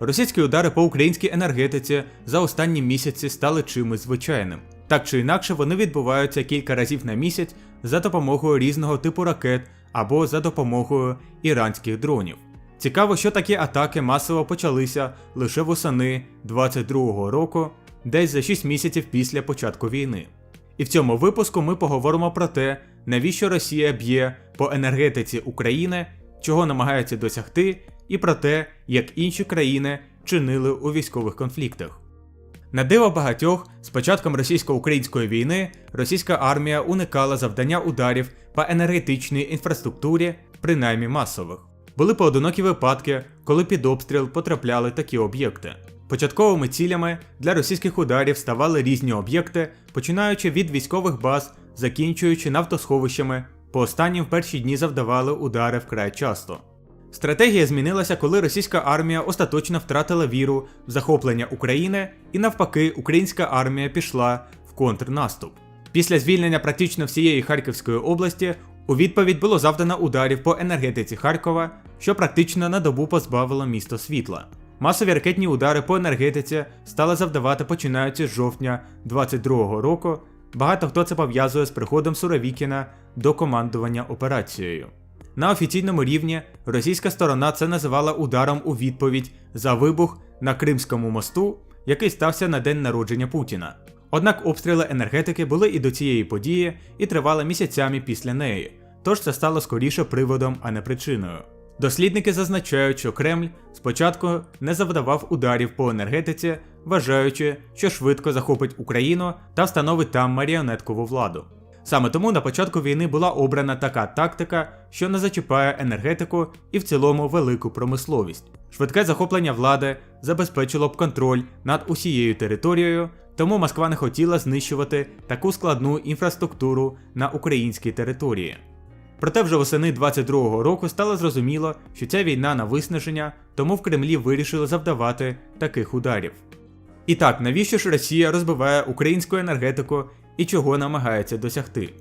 Російські удари по українській енергетиці за останні місяці стали чимось звичайним. Так чи інакше, вони відбуваються кілька разів на місяць за допомогою різного типу ракет або за допомогою іранських дронів. Цікаво, що такі атаки масово почалися лише восени 22-го року, десь за 6 місяців після початку війни. І в цьому випуску ми поговоримо про те, навіщо Росія б'є по енергетиці України, чого намагається досягти, і про те, як інші країни чинили у військових конфліктах. На диво багатьох, з початком російсько-української війни російська армія уникала завдання ударів по енергетичній інфраструктурі, принаймні масових. Були поодинокі випадки, коли під обстріл потрапляли такі об'єкти. Початковими цілями для російських ударів ставали різні об'єкти, починаючи від військових баз, закінчуючи нафтосховищами, по останнім в перші дні завдавали удари вкрай часто. Стратегія змінилася, коли російська армія остаточно втратила віру в захоплення України, і навпаки, українська армія пішла в контрнаступ. Після звільнення практично всієї Харківської області у відповідь було завдано ударів по енергетиці Харкова, що практично на добу позбавило місто світла. Масові ракетні удари по енергетиці стали завдавати починаючи з жовтня 22-го року. Багато хто це пов'язує з приходом Суровікіна до командування операцією. На офіційному рівні російська сторона це називала ударом у відповідь за вибух на Кримському мосту, який стався на день народження Путіна. Однак обстріли енергетики були і до цієї події, і тривали місяцями після неї, тож це стало скоріше приводом, а не причиною. Дослідники зазначають, що Кремль спочатку не завдавав ударів по енергетиці, вважаючи, що швидко захопить Україну та встановить там маріонеткову владу. Саме тому на початку війни була обрана така тактика, що не зачіпає енергетику і в цілому велику промисловість. Швидке захоплення влади забезпечило б контроль над усією територією, тому Москва не хотіла знищувати таку складну інфраструктуру на українській території. Проте вже восени 22-го року стало зрозуміло, що ця війна на виснаження, тому в Кремлі вирішили завдавати таких ударів. І так, навіщо ж Росія розбиває українську енергетику і чого намагається досягти?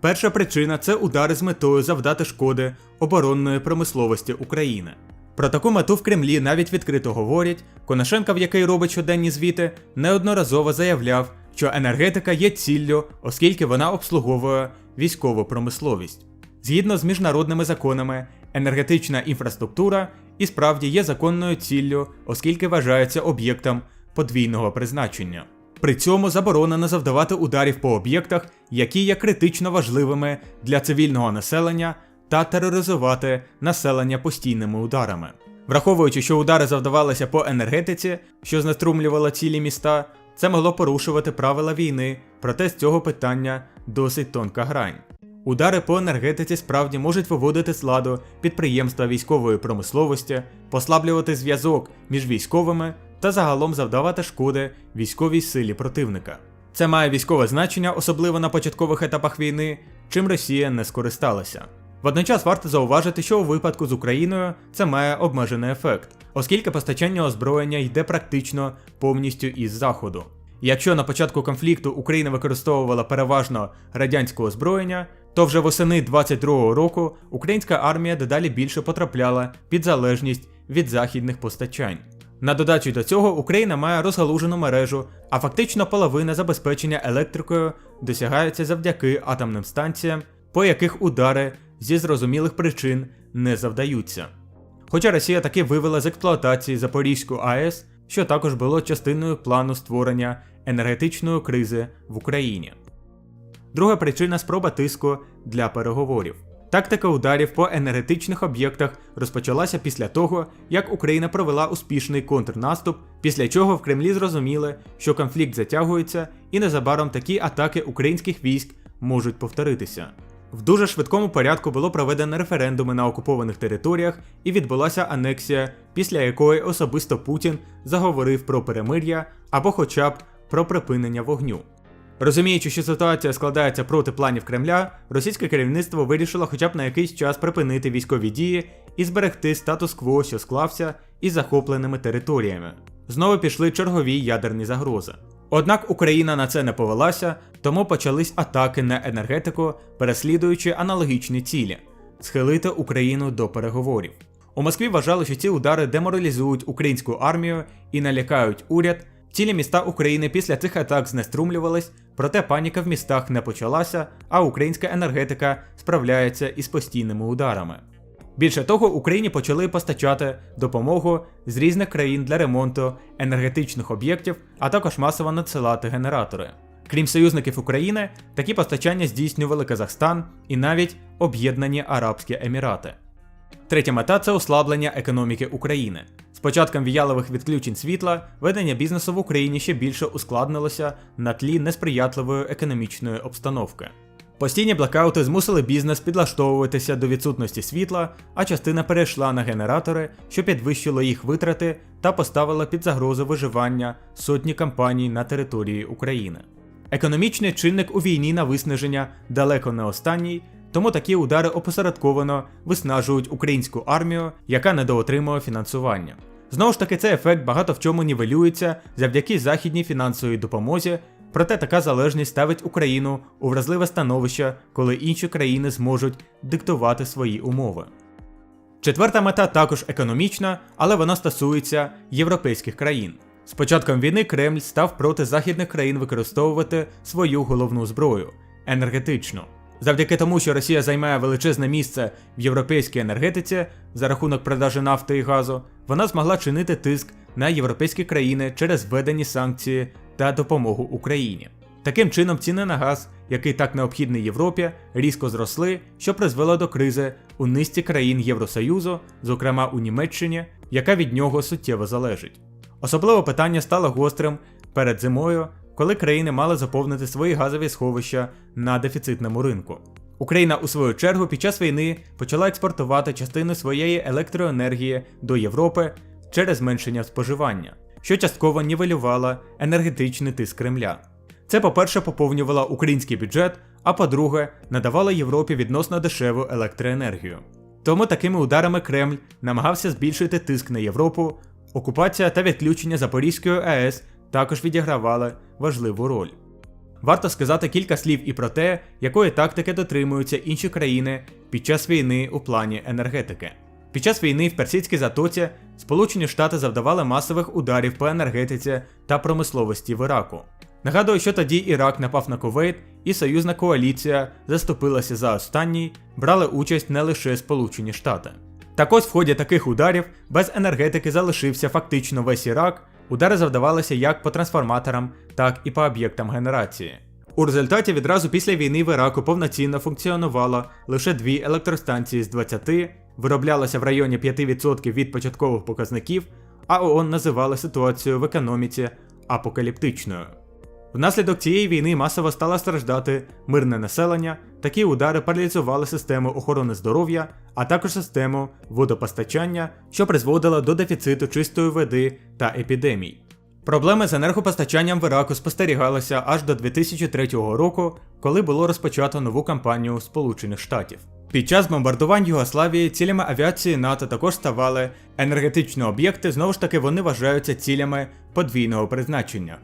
Перша причина це удари з метою завдати шкоди оборонної промисловості України. Про таку мету в Кремлі навіть відкрито говорять. Конашенка, в який робить щоденні звіти, неодноразово заявляв, що енергетика є ціллю, оскільки вона обслуговує військову промисловість. Згідно з міжнародними законами, енергетична інфраструктура і справді є законною ціллю, оскільки вважається об'єктом подвійного призначення. При цьому заборонено завдавати ударів по об'єктах, які є критично важливими для цивільного населення, та тероризувати населення постійними ударами. Враховуючи, що удари завдавалися по енергетиці, що знеструмлювала цілі міста, це могло порушувати правила війни, проте з цього питання досить тонка грань. Удари по енергетиці справді можуть виводити з ладу підприємства військової промисловості, послаблювати зв'язок між військовими та загалом завдавати шкоди військовій силі противника. Це має військове значення, особливо на початкових етапах війни, чим Росія не скористалася. Водночас варто зауважити, що у випадку з Україною це має обмежений ефект, оскільки постачання озброєння йде практично повністю із заходу. Якщо на початку конфлікту Україна використовувала переважно радянське озброєння, то вже восени 22-го року українська армія дедалі більше потрапляла під залежність від західних постачань. На додачу до цього Україна має розгалужену мережу, а фактично половина забезпечення електрикою досягається завдяки атомним станціям, по яких удари зі зрозумілих причин не завдаються. Хоча Росія таки вивела з експлуатації Запорізьку АЕС, що також було частиною плану створення енергетичної кризи в Україні. Друга причина спроба тиску для переговорів. Тактика ударів по енергетичних об'єктах розпочалася після того, як Україна провела успішний контрнаступ, після чого в Кремлі зрозуміли, що конфлікт затягується, і незабаром такі атаки українських військ можуть повторитися. В дуже швидкому порядку було проведено референдуми на окупованих територіях і відбулася анексія, після якої особисто Путін заговорив про перемир'я або хоча б про припинення вогню. Розуміючи, що ситуація складається проти планів Кремля, російське керівництво вирішило хоча б на якийсь час припинити військові дії і зберегти статус-кво, що склався із захопленими територіями. Знову пішли чергові ядерні загрози. Однак Україна на це не повелася, тому почались атаки на енергетику, переслідуючи аналогічні цілі схилити Україну до переговорів. У Москві вважали, що ці удари деморалізують українську армію і налякають уряд. Цілі міста України після цих атак знеструмлювались, проте паніка в містах не почалася, а українська енергетика справляється із постійними ударами. Більше того, Україні почали постачати допомогу з різних країн для ремонту енергетичних об'єктів, а також масово надсилати генератори. Крім союзників України, такі постачання здійснювали Казахстан і навіть Об'єднані Арабські Емірати. Третя мета це ослаблення економіки України. Початком віялових відключень світла ведення бізнесу в Україні ще більше ускладнилося на тлі несприятливої економічної обстановки. Постійні блокаути змусили бізнес підлаштовуватися до відсутності світла, а частина перейшла на генератори, що підвищило їх витрати та поставило під загрозу виживання сотні компаній на території України. Економічний чинник у війні на виснаження далеко не останній, тому такі удари опосередковано виснажують українську армію, яка недоотримує фінансування. Знову ж таки, цей ефект багато в чому нівелюється завдяки західній фінансовій допомозі, проте така залежність ставить Україну у вразливе становище, коли інші країни зможуть диктувати свої умови. Четверта мета також економічна, але вона стосується європейських країн. З початком війни Кремль став проти західних країн використовувати свою головну зброю енергетичну. Завдяки тому, що Росія займає величезне місце в європейській енергетиці за рахунок продажу нафти і газу, вона змогла чинити тиск на європейські країни через введені санкції та допомогу Україні. Таким чином, ціни на газ, який так необхідний Європі, різко зросли, що призвело до кризи у низці країн Євросоюзу, зокрема у Німеччині, яка від нього суттєво залежить. Особливо питання стало гострим перед зимою, коли країни мали заповнити свої газові сховища на дефіцитному ринку. Україна, у свою чергу, під час війни почала експортувати частину своєї електроенергії до Європи через зменшення споживання, що частково нівелювало енергетичний тиск Кремля. Це, по-перше, поповнювало український бюджет, а по-друге, надавало Європі відносно дешеву електроенергію. Тому такими ударами Кремль намагався збільшити тиск на Європу, окупація та відключення Запорізької АЕС також відігравали важливу роль. Варто сказати кілька слів і про те, якої тактики дотримуються інші країни під час війни у плані енергетики. Під час війни в Персидській затоці Сполучені Штати завдавали масових ударів по енергетиці та промисловості в Іраку. Нагадую, що тоді Ірак напав на Кувейт, і союзна коаліція заступилася за останній, брали участь не лише Сполучені Штати. Так ось в ході таких ударів без енергетики залишився фактично весь Ірак. Удари завдавалися як по трансформаторам, так і по об'єктам генерації. У результаті відразу після війни в Іраку повноцінно функціонувало лише дві електростанції з 20, вироблялося в районі 5% від початкових показників, а ООН називала ситуацію в економіці апокаліптичною. Внаслідок цієї війни масово стало страждати мирне населення, такі удари паралізували систему охорони здоров'я, а також систему водопостачання, що призводило до дефіциту чистої води та епідемій. Проблеми з енергопостачанням в Іраку спостерігалися аж до 2003 року, коли було розпочато нову кампанію Сполучених Штатів. Під час бомбардувань Югославії цілями авіації НАТО також ставали енергетичні об'єкти, знову ж таки вони вважаються цілями подвійного призначення.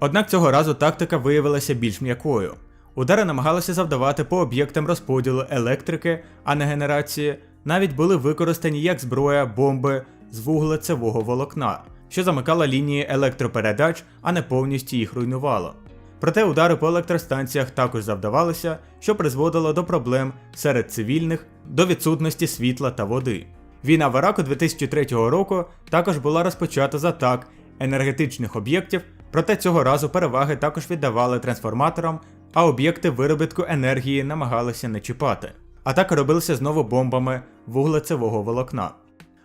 Однак цього разу тактика виявилася більш м'якою. Удари намагалися завдавати по об'єктам розподілу електрики, а не генерації, навіть були використані як зброя бомби з вуглецевого волокна, що замикала лінії електропередач, а не повністю їх руйнувало. Проте удари по електростанціях також завдавалися, що призводило до проблем серед цивільних, до відсутності світла та води. Війна в Іраку 2003 року також була розпочата з атак енергетичних об'єктів, проте цього разу переваги також віддавали трансформаторам, а об'єкти виробітку енергії намагалися не чіпати. Атаки робилися знову бомбами вуглецевого волокна.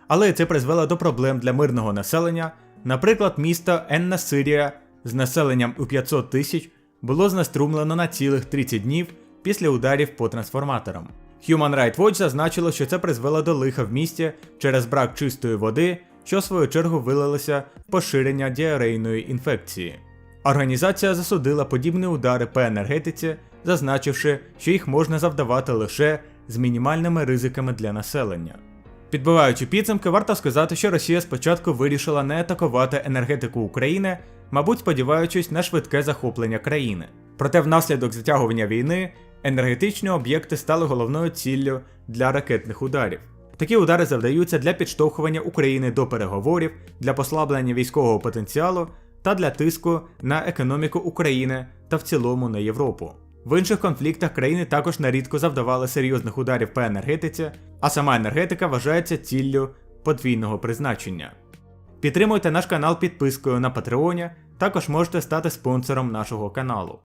Але це призвело до проблем для мирного населення. Наприклад, місто Енна Сирія з населенням у 500 тисяч було знеструмлено на цілих 30 днів після ударів по трансформаторам. Human Rights Watch зазначило, що це призвело до лиха в місті через брак чистої води, що в свою чергу вилилося в поширення діарейної інфекції. Організація засудила подібні удари по енергетиці, зазначивши, що їх можна завдавати лише з мінімальними ризиками для населення. Підбиваючи підсумки, варто сказати, що Росія спочатку вирішила не атакувати енергетику України, мабуть, сподіваючись на швидке захоплення країни. Проте внаслідок затягування війни енергетичні об'єкти стали головною ціллю для ракетних ударів. Такі удари завдаються для підштовхування України до переговорів, для послаблення військового потенціалу та для тиску на економіку України та в цілому на Європу. В інших конфліктах країни також нарідко завдавали серйозних ударів по енергетиці, а сама енергетика вважається ціллю подвійного призначення. Підтримуйте наш канал підпискою на Патреоні, також можете стати спонсором нашого каналу.